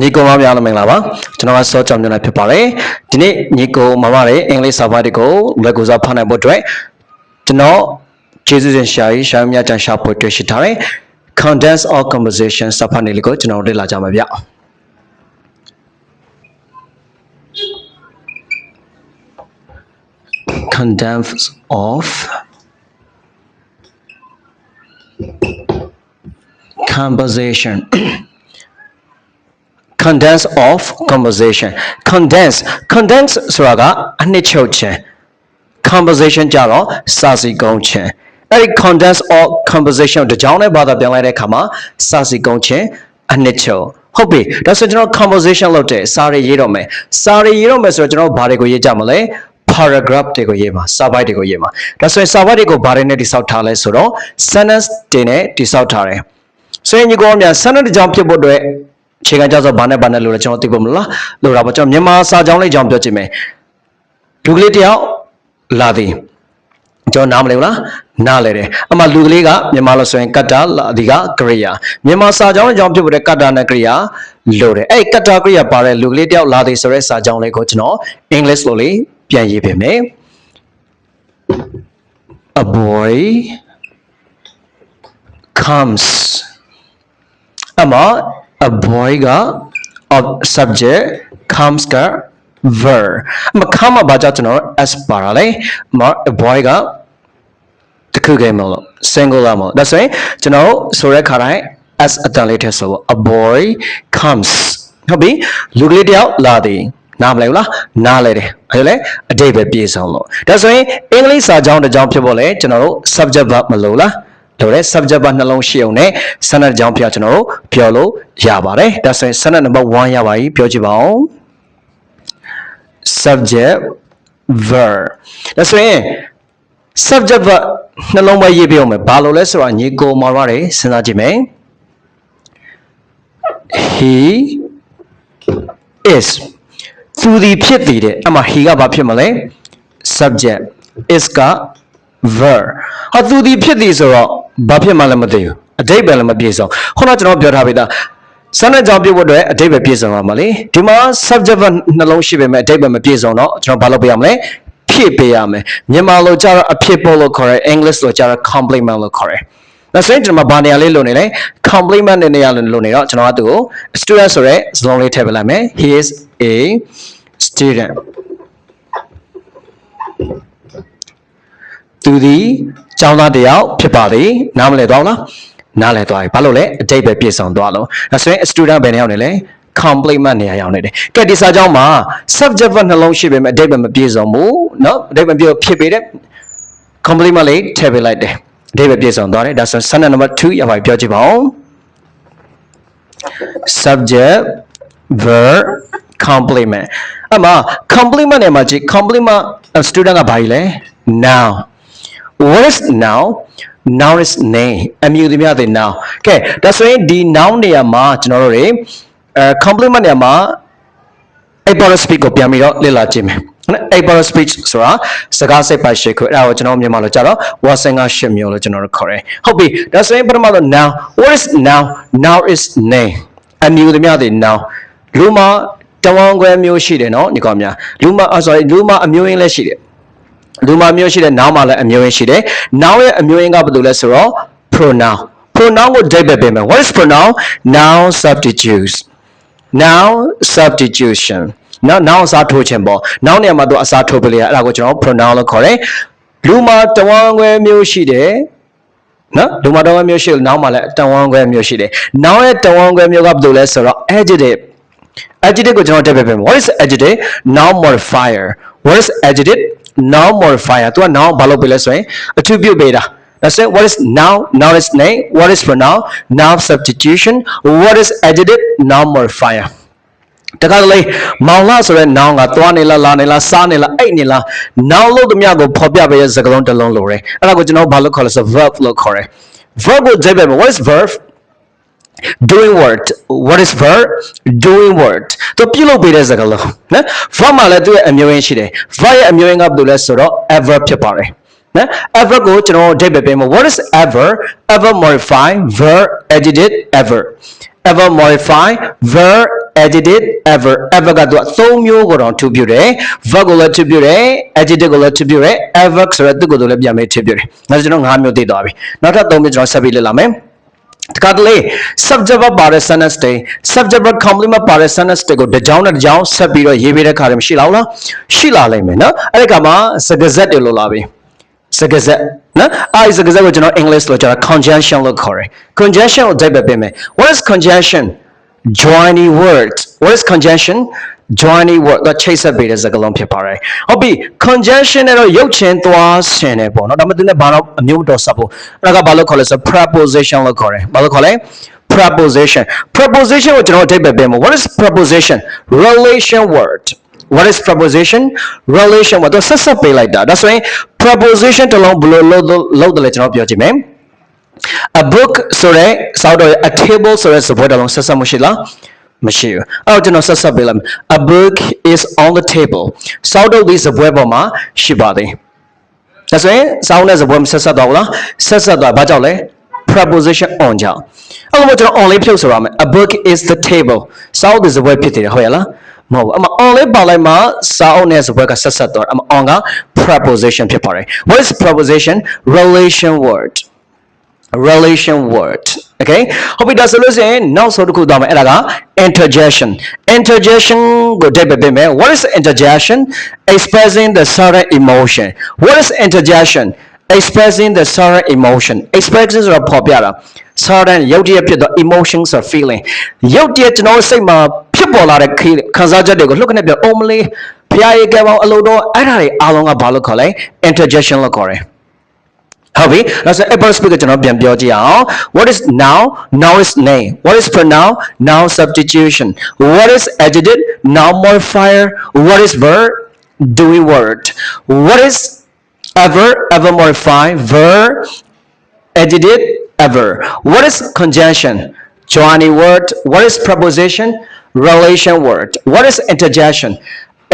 ညီကိုမများလည်းမင်္ဂလာပါကျွန်တော်ကစောကြောင်ညနေဖြစ်ပါတယ်ဒီနေ့ညီကိုမမရဲ့အင်္ဂလိပ်စာဖတ်တွေကိုလက်ကိုစားဖတ်နိုင်ဖို့အတွက်ကျွန်တော်ကျေးဇူးတင်ရှာရေးရှားမြတ်တန်ရှာဖို့တွေ့ရှိထားတယ် condense or conversation စာဖတ်နေလေးကိုကျွန်တော်တို့လေ့လာကြမှာဗျ condense of conversation condense of conversation condense condense ဆိုတာကအနှစ်ချုပ်ခြင်း conversation ကြတော့စာစီကုန်းခြင်းအဲ့ဒီ condense of conversation တကြောင်နဲ့ဘာသာပြန်လိုက်တဲ့အခါမှာစာစီကုန်းခြင်းအနှစ်ချုပ်ဟုတ်ပြီဒါဆိုကျွန်တော် conversation လုပ်တဲ့စာရေးရေးတော့မယ်စာရေးရေးတော့မယ်ဆိုတော့ကျွန်တော်ဘာတွေကိုရေးကြမလဲ paragraph တွေကိုရေးမှာ စာပိုက်တွေကိုရေးမှာဒါဆိုရင်စာပိုက်တွေကိုဘာတွေနဲ့တိစောက်ထားလဲဆိုတော့ sentence တွေနဲ့တိစောက်ထားတယ်ဆိုရင်ညီကောင်များ sentence တစ်ကြောင်ဖြစ်ဖို့အတွက် အခြေခံကြဆိုဘာနဲ့ဘာနဲ့လို့လဲကျွန်တော်သိဖို့မလားလို့တာပေါ့ကျွန်တော်မြန်မာစာကြောင်းလေးကြောင်ပြောချင်မယ်လူကလေးတယောက်လာသည်ကျွန်တော်နားမလဲဘူးလားနားလဲတယ်အမှလူကလေးကမြန်မာလို့ဆိုရင်ကတ္တာလာဒီကကရိယာမြန်မာစာကြောင်းလေးကြောင်ဖြစ်ဖို့တဲ့ကတ္တာနဲ့ကရိယာလို့တယ်အဲ့ကတ္တာကရိယာပါတဲ့လူကလေးတယောက်လာသည်ဆိုတဲ့စာကြောင်းလေးကိုကျွန်တော် English လို့လေးပြန်ရေးပေးမယ် A boy comes အမ a boy က of subject comes က verb အမ come ကဘာကြောင့်ကျွန်တော် s ပါတာလဲအမ a boy ကတခုကိမလို့ singular မလို့ဒါဆိုရင်ကျွန်တော်ဆိုတဲ့ခါတိုင်း s အတန်လေးထည့်ဆိုဖို့ a boy comes ဟုတ်ပြီလူကလေးတယောက်လာသည်နားမလဲဘူးလားနားလဲတယ်အဲဒါလေအတိတ်ပဲပြေဆုံးလို့ဒါဆိုရင်အင်္ဂလိပ်စာကြောင်းတစ်ကြောင်းဖြစ်ဖို့လေကျွန်တော်တို့ subject verb မလို့လား လို့တဲ့ subject verb နှလုံးရှိအောင်နဲ့ sentence ကြောင်းပြောကျွန်တော်တို့ပြောလို့ရပါတယ်ဒါဆိုရင် sentence number 1ရပါပြီပြောကြည့်ပါဦး subject verb ဒါဆိုရင် subject verb နှလုံးပဲရေးပြအောင်မယ်ဘာလို့လဲဆိုတော့ညီကိုမော်ရတယ်စဉ်းစားကြည့်မယ် he is သူဒီဖြစ်တည်တဲ့အမှ he ကဘာဖြစ်မလဲ subject is က verb ဟာသူဒီဖြစ်တည်ဆိုတော့ ဘာဖြစ်မှလည်းမသိဘူးအတိတ်ပဲလည်းမပြည့်စုံခုနကကျွန်တော်ပြောထားပြီသားစမ်းတဲ့ကြောင့်ပြုတ်ဖို့အတွက်အတိတ်ပဲပြည့်စုံရမှာလေဒီမှာ subject verb နှလုံးရှိပေမဲ့အတိတ်ပဲမပြည့်စုံတော့ကျွန်တော်ဘာလုပ်ပေးရမလဲဖြစ်ပေးရမယ်မြန်မာလိုကြတော့အဖြစ်ဖို့လို့ခေါ်တယ် English လိုကြတော့ complement လို့ခေါ်တယ်ဒါဆိုရင်ကျွန်တော်ဘာနေရာလေးလုံနေလဲ complement နဲ့နေရာလုံနေတော့ကျွန်တော်ကသူ့ကို student ဆိုတဲ့စလုံးလေးထည့်ပေးလိုက်မယ် he is a student သူသည်ကျောင်းသားတစ်ယောက်ဖြစ်ပါသည်နားမလဲတော့လားနားလဲသွားပြီဘာလို့လဲအတိတ်ပဲပြည့်စုံသွားလို့ဒါဆိုရင် student ဘယ်နေရောက်နေလဲ complement နေရာရောက်နေတယ်ကဲဒီစာကြောင်းမှာ subject verb နှလုံးရှိပေမဲ့အတိတ်ပဲမပြည့်စုံဘူးเนาะအတိတ်ပဲပြည့်ဖြစ်ပေတဲ့ complement လေးထည့်ပေးလိုက်တယ်အတိတ်ပဲပြည့်စုံသွားတယ်ဒါဆို sentence number 2ရပါပြီပြောကြည့်ပါဦး subject verb complement အမ complement နဲ့မှာကြည့် complement student ကဘာကြီးလဲ noun what is noun noun is name အမည်သူများတဲ့ noun ကဲဒါဆိုရင်ဒီ noun နေရာမှာကျွန်တော်တို့တွေအဲ complement နေရာမှာ abort speech ကိုပြန်ပြီးတော့လေ့လာကြည့်မယ်နော် abort speech ဆိုတာစကားစိတ်ပိုက်ရှိခွအဲ့ဒါကိုကျွန်တော်မြန်မာလိုကြတော့ watson ကရှစ်မျိုးလို့ကျွန်တော်တို့ခေါ်တယ်ဟုတ်ပြီဒါဆိုရင်ပထမဆုံး noun what is noun noun is name အမည်သူများတဲ့ noun လူမှာတဝန်ခွဲမျိုးရှိတယ်နော်ညီကောင်များလူမှာ sorry လူမှာအမျိုးရင်းလည်းရှိတယ် လူမမျိုးရှိတဲ့ noun မှာလည်းအမျိုးရင်းရှိတယ် noun ရဲ့အမျိုးရင်းကဘာလို့လဲဆိုတော့ pronoun pronoun ကိုဒိတ်ပဲပြင်မယ် what is pronoun noun substitutes noun substitution နော် noun အစားထိုးခြင်းပေါ့ noun နေရာမှာသူအစားထိုးပလေအဲ့ဒါကိုကျွန်တော် pronoun လို့ခေါ်တယ်လူမှာတဝန်းခွဲမျိုးရှိတယ်နော်လူမှာတဝန်းမျိုးရှိတယ် noun မှာလည်းတဝန်းခွဲမျိုးရှိတယ် noun ရဲ့တဝန်းခွဲမျိုးကဘာလို့လဲဆိုတော့ adjective adjective ကိုကျွန်တော်တက်ပြပေးမယ် what is adjective noun modifier what is adjective noun modifier သူက noun ဘာလို့ပေးလဲဆိုရင်အထူးပြုပေးတာ That's it. What is noun? Noun is name. What is pronoun? Noun substitution. What is adjective? Noun modifier. တခါတလေမောင်လာဆိုတဲ့ noun ကသွားနေလားလာနေလားစားနေလားအိတ်နေလား noun လို့တမကိုဖော်ပြပေးတဲ့စကားလုံးတစ်လုံးလိုတယ်အဲ့ဒါကိုကျွန်တော်ဘာလို့ခေါ်လဲဆို verb လို့ခေါ်တယ် verb ကိုကြည့်ပေးမယ် what is verb doing word what is verb doing word သူပြုလုပ်ပေးတဲ့စကားလုံးနော် verb မှာလည်းသူ့ရဲ့အမျိုးရင်းရှိတယ် verb ရဲ့အမျိုးရင်းကဘာလို့လဲဆိုတော့ adverb ဖြစ်ပါတယ် နော် ever ကိုကျွန်တော်အဓိပ္ပာယ်ပေးမယ် what is ever ever modify verb adjective ever ever modify verb adjective ever ever ကတော့သုံးမျိုးကိုတော့ထူပြတယ် verb ကိုလည်းထူပြတယ် adjective ကိုလည်းထူပြတယ် ever ဆိုတဲ့သူကိုလည်းပြန်ပြီးထူပြတယ်ဒါဆိုကျွန်တော်၅မျိုးသိသွားပြီနောက်ထပ်၃မျိုးကျွန်တော်ဆက်ပြီးလေ့လာမယ် တခါတလေ subject verb ပါတဲ့ sentence တွေ subject verb complement ပါတဲ့ sentence တွေကိုတစ်ကြောင်းနဲ့တစ်ကြောင်းဆက်ပြီးတော့ရေးပေးတဲ့ခါတွေမရှိလားဟုတ်လားရှိလာလိမ့်မယ်နော်အဲ့ဒီခါမှာစကားဆက်တွေလိုလာပြီစကားဆက်နော်အဲ့ဒီစကားဆက်ကိုကျွန်တော် English လို့ကျွန်တော် conjunction လို့ခေါ်တယ် conjunction ကိုအဓိပ္ပာယ်ပေးမယ် what is conjunction joining words what is conjunction joining word ကချိတ်ဆက်ပေးတဲ့စကားလုံးဖြစ်ပါတယ်ဟုတ်ပြီ conjunction နဲ့တော့ရုပ်ချင်းသွားဆင်တယ်ပေါ့နော်ဒါပေမဲ့သူနဲ့ဘာလို့အမျိုးမတော်ဆက်ဖို့အဲ့ဒါကဘာလို့ခေါ်လဲဆိုတော့ preposition လို့ခေါ်တယ်ဘာလို့ခေါ်လဲ preposition preposition ကိုကျွန်တော်အဓိပ္ပာယ်ပေးမယ် what is preposition relation word what is preposition relation word တော့ဆက်ဆက်ပေးလိုက်တာဒါဆိုရင် preposition တစ်လုံးဘယ်လိုလုပ်လုပ်တယ်လဲကျွန်တော်ပြောကြည့်မယ် a book ဆိုရဲစောက်တော့ a table ဆိုရဲစပွဲတစ်လုံးဆက်ဆက်မှုရှိလား မရှိဘူးအဲ့တော့ကျွန်တော်ဆက်ဆက်ပေးလိုက်မယ် a book is on the table စောက်တော့ဒီစပွဲပေါ်မှာရှိပါသည်ဒါဆိုရင်စောင်းတဲ့စပွဲမဆက်ဆက်တော့ဘူးလားဆက်ဆက်တော့ဘာကြောင့်လဲ preposition on ကြောင့်အဲ့လိုကျွန်တော် on လေးဖြုတ်ဆိုရမယ် a book is the table စောက်တဲ့စပွဲဖြစ်တယ်ဟုတ်ရဲ့လားမဟုတ်ဘူးအမ on လေးပါလိုက်မှာစာအုပ်နဲ့စပွဲကဆက်ဆက်တော့အမ on က preposition ဖြစ်ပါတယ် what is preposition relation word relation word okay ဟုတ်ပြီဒါဆိုလို့ရှိရင်နောက်ဆုံးတစ်ခုသွားမယ်အဲ့ဒါက interjection interjection ကိုတိတ်ပေးမယ် what is interjection expressing the certain emotion what is interjection expressing the certain emotion expressing ဆိုတာပေါ်ပြတာ certain ရုပ်တရက်ဖြစ်တော့ emotion ဆို feeling ရုပ်တရက်ကျွန်တော်စိတ်မှာဖြစ်ပေါ်လာတဲ့ခံစားချက်တွေကိုလှုပ်ခနဲ့ပြောအုံးမလေးဖျားရည်ကဲပေါင်းအလိုတော့အဲ့ဒါတွေအားလုံးကဘာလို့ခေါ်လဲ interjection လို့ခေါ်တယ် ဟုတ်ပြီဒါဆို apple speak ကိုကျွန်တော်ပြန်ပြောကြည့်အောင် what is noun noun is name what is pronoun noun substitution what is adjective noun modifier what is verb doing word what is ever ever modify verb adjective ever what is conjunction joining word what is preposition relation word what is interjection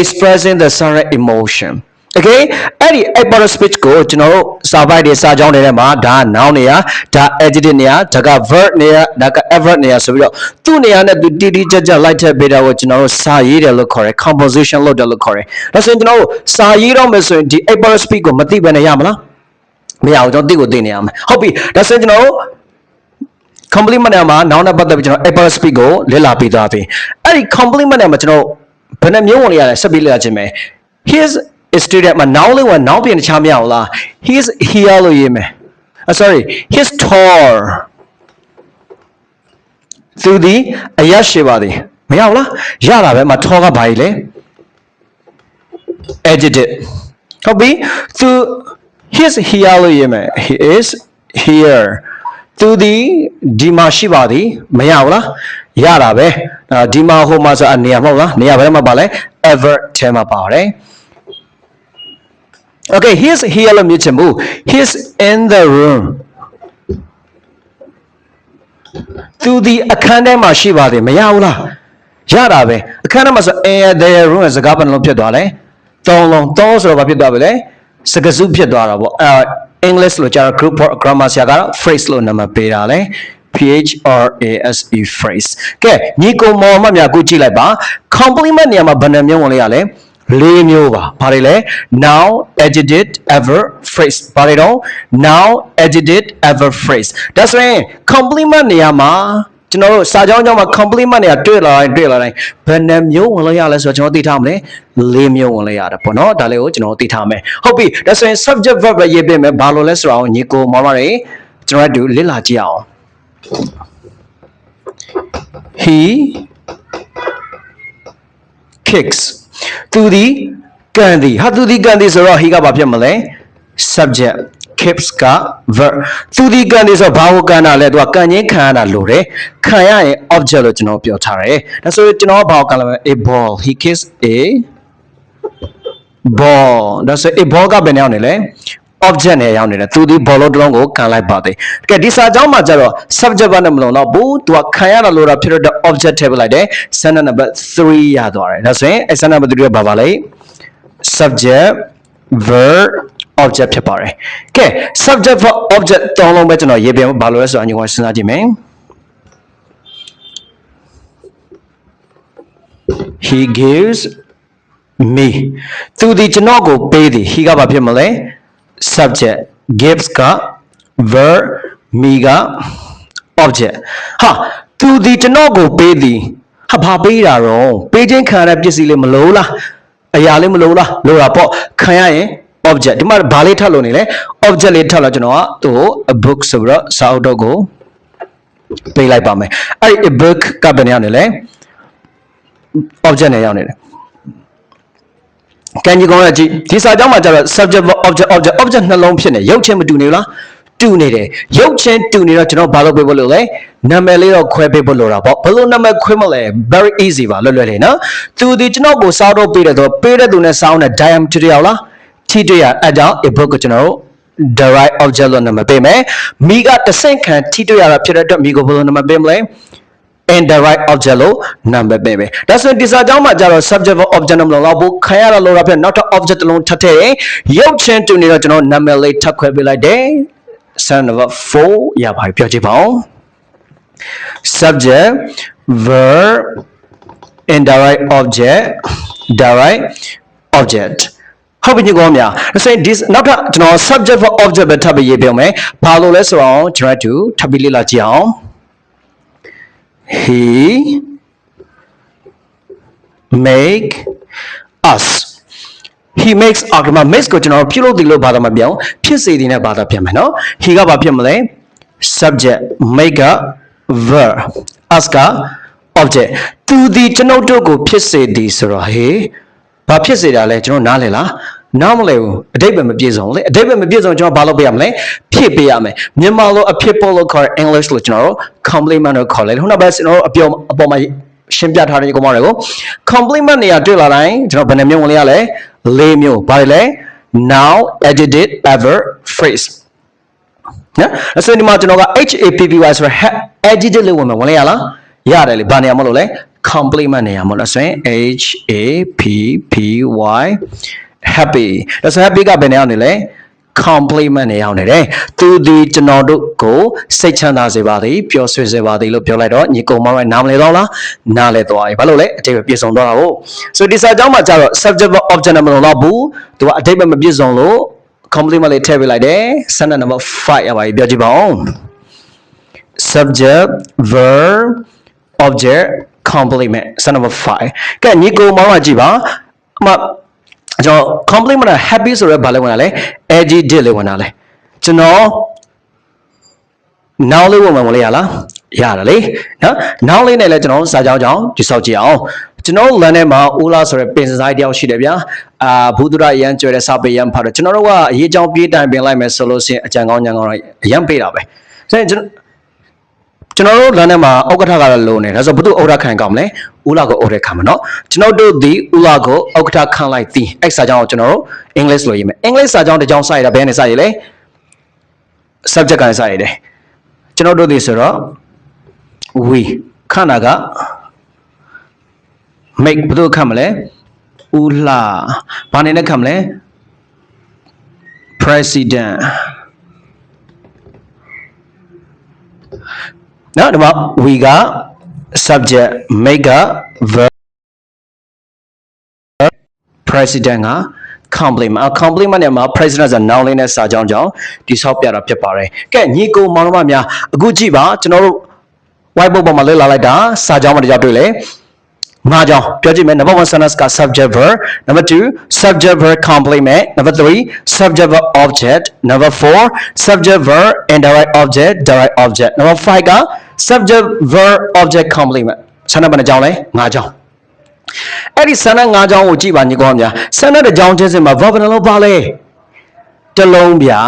expressing the certain emotion Okay အဲ့ဒီ apple speech ကိုကျွန်တော်တို့စာပိုက်တွေစာကြောင်းတွေထဲမှာဒါ noun နေရဒါ adjective နေရဒါက verb နေရဒါက adverb နေရဆိုပြီးတော့သူ့နေရာနဲ့သူတီတီကြကြလိုက်ထည့်ပေးတာကိုကျွန်တော်တို့စာရေးတယ်လို့ခေါ်တယ် composition လုပ်တယ်လို့ခေါ်တယ်ဒါဆိုရင်ကျွန်တော်တို့စာရေးတော့မယ်ဆိုရင်ဒီ apple speech ကိုမသိဘဲနဲ့ရမလားမရဘူးကျွန်တော်သိကိုသိနေရမယ်ဟုတ်ပြီဒါဆိုရင်ကျွန်တော်တို့ complement နဲ့မှာ noun နဲ့ပတ်သက်ပြီးကျွန်တော် apple speak ကိုလေ့လာပြီးသားပြီအဲ့ဒီ complement နဲ့မှာကျွန်တော်ဘယ်နှမျိုးဝင်ရလဲဆက်ပြီးလေ့လာခြင်းပဲ his student မှာ noun လေးဝင် noun ပြင်တခြားမရဘူးလား he is here လို့ရေးမယ် uh, sorry his tall သူဒီအရက်ရှိပါသည်မရဘူးလားရတာပဲမ tall ကဘာကြီးလဲ adjective ဟုတ်ပြီသူ he is here လို့ရေးမယ် he is here သူဒီဒီမှာရှိပါသည်မရဘူးလားရတာပဲအာဒီမှာဟိုမှာဆိုအနေရမဟုတ်လားနေရာဘယ်မှာပါလဲ ever ထဲမှာပါတယ် Okay he is here လို့မြင်ချင်ဘူး he is in the room သူဒီအခန်းထဲမှာရှိပါသည်မရဘူးလားရတာပဲအခန်းထဲမှာဆို in the room စကားဘယ်နှလုံးဖြစ်သွားလဲသုံးလုံးသုံးဆိုတော့ဘာဖြစ်သွားပြီလဲစကားစုဖြစ်သွားတာပေါ့အဲ English လို့ကြာ group for grammar ဆရာကတော့ phrase လို့နာမည်ပေးတာလေ P H R A S E phrase ကဲညီကိုမော်မများခုကြည့်လိုက်ပါ complement နေရာမှာဘယ်နှမျိုးဝင်လဲရလဲ လေးမျိုးပါဘာတွေလဲ noun adjective adverb phrase ဘာတွေတော့ noun adjective adverb phrase ဒါဆိုရင် complement နေရာမှာကျွန်တော်တို့စာကြောင်းကြောင်းမှာ complement တွေကတွေ့လာတိုင်းတွေ့လာတိုင်းဘယ်နှမျိုးဝင်လို့ရလဲဆိုတော့ကျွန်တော်သိထားမလဲ၄မျိုးဝင်လို့ရတယ်ပေါ့နော်ဒါလေးကိုကျွန်တော်သိထားမယ်ဟုတ်ပြီဒါဆိုရင် subject verb ပဲရေးပေးမယ်ဘာလို့လဲဆိုတော့ညီကိုမောင်မတွေကျွန်တော်တို့လေ့လာကြည့်အောင် he kicks သူဒီကန်ဒီဟာသူဒီကန်ဒီဆိုတော့ he ကဘာဖြစ်မလဲ subject kicks က verb သူဒီကန်ဒီဆိုတော့ဘာကိုကန်တာလဲသူကကန်ချင်းခံရတာလို့တယ်ခံရရင် object လို့ကျွန်တော်ပြောထားတယ်ဒါဆိုရင်ကျွန်တော်ကဘာကိုကန်လဲ a ball he kicks a ball ဒါဆို a ball ကဘယ်နဲ့ရောက်နေလဲ object နဲ့ရောက်နေတယ်သူဒီ ball လုံးတစ်လုံးကိုကန်လိုက်ပါသေးကဲဒီစာကြောင်းမှာကျတော့ subject ဘာနဲ့မလုံးတော့ဘူးသူကခံရတာလို့တာဖြစ်တော့ object ထည့်ပလိုက်တယ် sentence number 3ရသွားတယ်ဒါဆိုရင်အဲ sentence number 3ကဘာပါလဲ subject verb object ဖြစ်ပါတယ်ကဲ subject for object တောင်းလုံးပဲကျွန်တော်ရေးပြဘာလို့လဲဆိုတော့ညီကောင်စဉ်းစားကြည့်မယ် he gives me သူဒီကျွန်တော်ကိုပေးသည် he ကဘာဖြစ်မလဲ subject gives က verb me က object ဟာသူဒီကျွန်တော်ကိုပေးသည်ဟာဘာပေးတာတော့ပေးခြင်းခံရတဲ့ပစ္စည်းလေးမလို့လားအရာလေးမလို့လားလို့တာပေါ့ခံရရင် object ဒီမှာဘာလေးထပ်လို့နေလဲ object လေးထပ်လို့ကျွန်တော်ကသူ့ကို a book ဆိုပြီးတော့စာအုပ်တော့ကိုပေးလိုက်ပါမယ်အဲ့ဒီ a book ကဘယ်နေရာနေလဲ object နဲ့ရောက်နေတယ် ကန်ကြီးကောင်းရကြည့်ဒီစာကြောင်းမှာကျတော့ subject verb object object object နှလုံးဖြစ်နေရုပ်ချင်းမတူနေဘူးလားတူနေတယ်ရုပ်ချင်းတူနေတော့ကျွန်တော်ဘာလုပ်ပေးဖို့လို့လဲနာမည်လေးတော့ခွဲပေးဖို့လိုတာပေါ့ဘယ်လိုနာမည်ခွဲမလဲ very easy ပါလွယ်လွယ်လေးနော်သူဒီကျွန်တော်ကိုစားတော့ပေးတယ်ဆိုတော့ပေးတဲ့သူနဲ့စောင်းတဲ့ diam တူရအောင်လားထိတွေ့ရအဲကြောင့် a book ကိုကျွန်တော်တို့ the right object လို့နာမည်ပေးမယ်မိကတဆင့်ခံထိတွေ့ရတာဖြစ်တဲ့အတွက်မိကိုဘယ်လိုနာမည်ပေးမလဲ and the right object လို့နာမည်ပေးမယ်ဒါဆိုရင်ဒီစာကြောင်းမှာကျတော့ subject verb object နဲ့မလို့တော့ဘူးခံရတာလို့တော့ဖြစ်နောက်ထပ် object တစ်လုံးထပ်ထည့်ရင်ရုပ်ချင်းတူနေတော့ကျွန်တော်နာမည်လေးထပ်ခွဲပေးလိုက်တယ် son number 4ရပါပြီပြောကြည့်ပါဦး subject verb indirect object direct object ဟုတ်ပြီညီကောင်များဒါဆိုရင်ဒီနောက်ထပ်ကျွန်တော် subject for object ပဲထပ်ပြီးရေးပြမယ်ဘာလို့လဲဆိုတော့ကျွန်တော်တို့ထပ်ပြီးလေ့လာကြည့်အောင် he make us he makes အာကမ makes ကိုကျွန်တော်ပြုလုပ်တယ်လို့ဘာသာမပြောင်းဖြစ်စေတယ်နဲ့ဘာသာပြန်မယ်နော် he ကဘာဖြစ်မလဲ subject make က verb us က object သူဒီကျွန်ုပ်တို့ကိုဖြစ်စေသည်ဆိုတော့ဟေးဘာဖြစ်စေတာလဲကျွန်တော်နားလည်လားနားမလဲဘူးအတိတ်ပဲမပြည့်စုံလေအတိတ်ပဲမပြည့်စုံကျွန်တော်ဘာလုပ်ပေးရမလဲဖြစ်ပေးရမယ်မြန်မာလိုအဖြစ်ပေါ်လို့ခေါ် English လို့ကျွန်တော်တို့ complement လို့ခေါ်လိုက်တယ်ခုနကပဲကျွန်တော်တို့အပြောအပေါ်မှာရှင်းပြထားတဲ့ဒီကောင်မတွေကို complement နေရာတွေ့လာတိုင်းကျွန်တော်ဘယ်နှမျိုးဝင်လဲရလဲ၄မျိုးဘာတွေလဲ now adjective adverb phrase နော်အဲ့ဆိုဒီမှာကျွန်တော်က HAPPY ဆိုရ adjective လို့ဝင်မယ်ဝင်လဲရလားရတယ်လေဘာနေရာမလို့လဲ complement နေရာမလို့ဆိုရင် H A P P Y happy ဒါဆို happy ကဘယ်နေရာနေလဲ complement နေရောက်နေတယ်သူဒီကျွန်တော်တို့ကိုစိတ်ချမ်းသာစေပါသည်ပျော်ရွှင်စေပါသည်လို့ပြောလိုက်တော့ညီကုံမောင်ရဲ့နားမလဲတော့လားနားလဲသွားပြီဘာလို့လဲအတိတ်ပဲပြည့်စုံသွားတာဟုတ်ဆိုဒီစာကြောင်းမှာကျတော့ subject verb object နဲ့မလုံတော့ဘူးသူကအတိတ်ပဲမပြည့်စုံလို့ complement လေးထည့်ပေးလိုက်တယ် sentence number 5ရပါပြီပြောကြည့်ပါဦး subject verb object complement sentence number 5ကဲညီကုံမောင်ကကြည့်ပါအမ ကျွန်တော် complement က happy ဆိုရဲဘာလဲဝင်တာလဲ adjective လေးဝင်တာလဲကျွန်တော် now လေးဝင်မှာမလဲရလားရတယ်လေနော် now လေးနဲ့လည်းကျွန်တော်စာကြောင်းကြောင်းဒီဆောက်ကြည့်အောင်ကျွန်တော်လမ်းထဲမှာဦးလာဆိုတဲ့ပင်စဆိုင်တယောက်ရှိတယ်ဗျာအာဘုဒ္ဓရရန်ကျွဲတဲ့စာပေရန်ဖတ်တော့ကျွန်တော်တို့ကအရေးကြောင်းပြေးတိုင်ပင်လိုက်မယ်ဆိုလို့ရှိရင်အကြံကောင်းညံကောင်းတော့အရန်ပေးတာပဲဆိုရင်ကျွန်တော် ကျွန်တော်တို့လမ်းထဲမှာဥက္ကဋ္ဌကတော့လုံနေဒါဆိုဘုသူဥက္ကဋ္ဌခံကောင်းမလဲဦးလာကိုဥက္ကဋ္ဌခံမှာနော်ကျွန်တော်တို့ဒီဦးလာကိုဥက္ကဋ္ဌခံလိုက်သည်အဲ့စာကြောင်းကိုကျွန်တော်တို့အင်္ဂလိပ်လိုရေးမယ်အင်္ဂလိပ်စာကြောင်းတစ်ကြောင်းစရတာဘယ်နဲ့စရလဲ subject ကနေစရတယ်ကျွန်တော်တို့ဒီဆိုတော့ we ခန္ဓာက make ဘယ်သူခန့်မလဲဦးလှဘာနေနဲ့ခန့်မလဲ president နော်ဒီမှာ we က subject make က verb president က complement အ complement နဲ့မှာ president ဆို noun လေးနဲ့စာကြောင်းကြောင်းတိဆောက်ပြတာဖြစ်ပါတယ်ကဲညီကိုမောင်နှမများအခုကြည့်ပါကျွန်တော်တို့ whiteboard ပေါ်မှာလေ့လာလိုက်တာစာကြောင်းမှာတရားတွေ့လေ ငါကြောင်းပြောကြည့်မယ် number 1 sentence က subject verb number 2 subject verb complement number 3 subject verb object number 4 subject verb indirect object direct object number 5က subject verb object complement ဆန္ဒဘယ်နှကြောင်းလဲငါကြောင်းအဲ့ဒီဆန္ဒငါးကြောင်းကိုကြည့်ပါညီကောင်များဆန္ဒတစ်ကြောင်းချင်းစင်မှာ verb ဘယ်နှလုံးပါလဲ တစ်လုံးဗျာ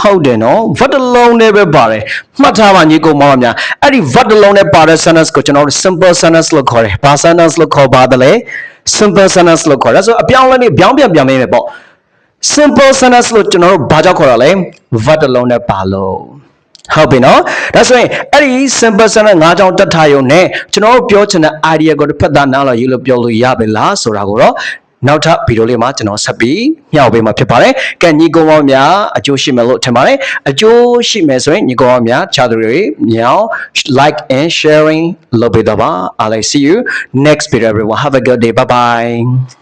ဟုတ်တယ်နော် verb တစ်လုံးနဲ့ပဲပါတယ်မှတ်ထားပါညီကောင်မောင်များအဲ့ဒီ verb တစ်လုံးနဲ့ပါတဲ့ sentence ကိုကျွန်တော်တို့ simple sentence လို့ခေါ်တယ်ဘာ sentence လို့ခေါ်ပါတယ်လဲ simple sentence လို့ခေါ်တယ်ဆိုအပြောင်းအလဲလေးပြောင်းပြန်ပြန်မေးမယ်ပေါ့ simple sentence လို့ကျွန်တော်တို့ဘာကြောင့်ခေါ်တာလဲ verb တစ်လုံးနဲ့ပါလို့ဟုတ်ပြီနော်ဒါဆိုရင်အဲ့ဒီ simple sentence ၅ကြောင်းတက်ထားရုံနဲ့ကျွန်တော်တို့ပြောချင်တဲ့ idea ကိုတစ်ဖက်သားနားလည်ရေးလို့ပြောလို့ရပြီလားဆိုတာကိုတော့ နောက်ထပ်ဗီဒီယိုလေးမှာကျွန်တော်ဆက်ပြီးမျှဝေပေးမှာဖြစ်ပါတယ်ကဲညီကောင်မောင်များအကျိုးရှိမယ်လို့ထင်ပါတယ်အကျိုးရှိမယ်ဆိုရင်ညီကောင်မောင်များခြားသူတွေမြောက် like and sharing လုပ်ပေးတော့ပါ I'll see you next video everyone have a good day bye bye